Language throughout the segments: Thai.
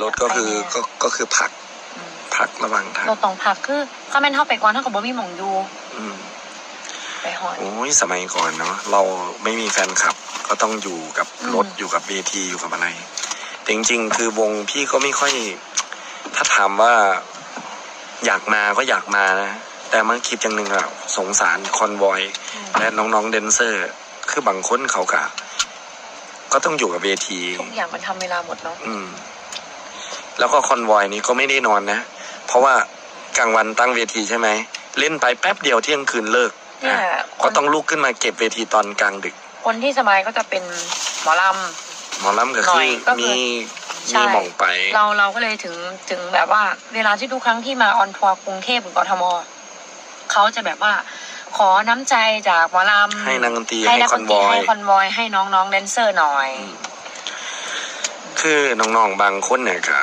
รถก็คือก็ก็คือพักอืมพักระหว่างทางเราต้องพักคือข้าแม่นเท่าไปก่อนเท่ากับบ่มีหมองอยู่อืมไปหอด โอ้ยสมัยก่อนเนาะเราไม่มีแฟนคลับ ก็ต้องอยู่กับรถอืมอยู่กับเวทีอยู่กับอะไรแต่จริงๆ คือวงพี่ก็ไม่ค่อย ถ้าถามว่า อยากมาก็อยากมานะ แต่มันคิดอย่างหนึ่งอะสงสารคอนวอย และน้องๆเดนเซอร์ คือบางคนเขาก็ก็ต้องอยู่กับเวที ทุกอย่างมันทำเวลาหมดเนาะอืม แล้วก็คอนวอยนี้ก็ไม่ได้นอนนะ เพราะว่ากลางวันตั้งเวทีใช่ไหม เล่นไปแป๊บเดียวเที่ยงคืนเลิกเนี่ยอะคก็นต้องลุกขึ้นมาเก็บเวทีตอนกลางดึก คนที่สบายก็จะเป็นหมอล หมอลำก็หน่คืออยก็คือมีใช่มีหมองไปำเราเราก็เลยถึงถึงแบบว่า เวลาที่ทุกครั้งที่มาออนทัวร์กรุงเทพหรือกทมเขาจะแบบว่า ขอน้ำใจจากหมอลำให้นักดนตรีให้ให้นักคดอนนวตรีอย ให้คอนวอยให้น้องๆแดนเซอร์หน่อยอืมคือน้องๆบางคนเนี่ยก็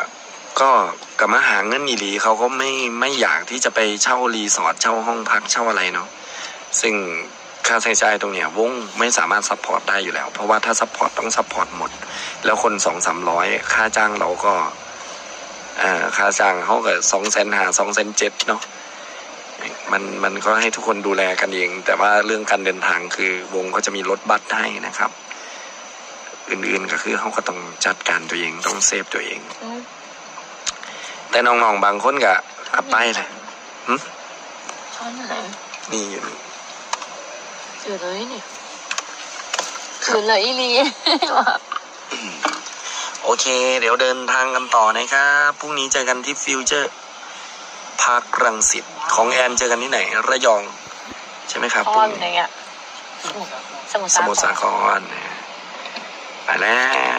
ก็กลับมาหาเงินอีหลีเขาก็ไม่ไม่อยากที่จะไปเช่ารีสอร์ทเช่าห้องพักเช่าอะไรเนาะซึ่งค่าใช้จ่ายตรงเนี้ยวงไม่สามารถซัพพอร์ตได้อยู่แล้ว เพราะว่าถ้าซัพพอร์ตต้องซัพพอร์ตหมด แล้วคนสองสามร้อยค่าจ้างเราก็อ่าค่าจ้างเขาก็สองแสนหาสองแสนเจ็ดเนาะมันมันก็ให้ทุกคนดูแลกันเอง แต่ว่าเรื่องการเดินทางคือวงเขาจะมีรถบัสให้นะครับ อื่นๆก็คือเขาก็ต้องจัดการตัวเองต้องเซฟตัวเอง แต่น้องๆบางคนก็อับไปเลยช้อนไหนนี่อยู่นี่ถือเลยนี่ถือเลยอีหลีโอเค เดี๋ยวเดินทางกันต่อนะครับพรุ่งนี้เจอกันที่ฟิวเจอร์พาร์ครังสิตของแอนเจอกันที่ไหน ระยอง ใช่ไหมครับเพราะพว่ารุ่งอยู่ไหนนี้อะสมุทรสมุทรสาสาคครรนะไปแล้ว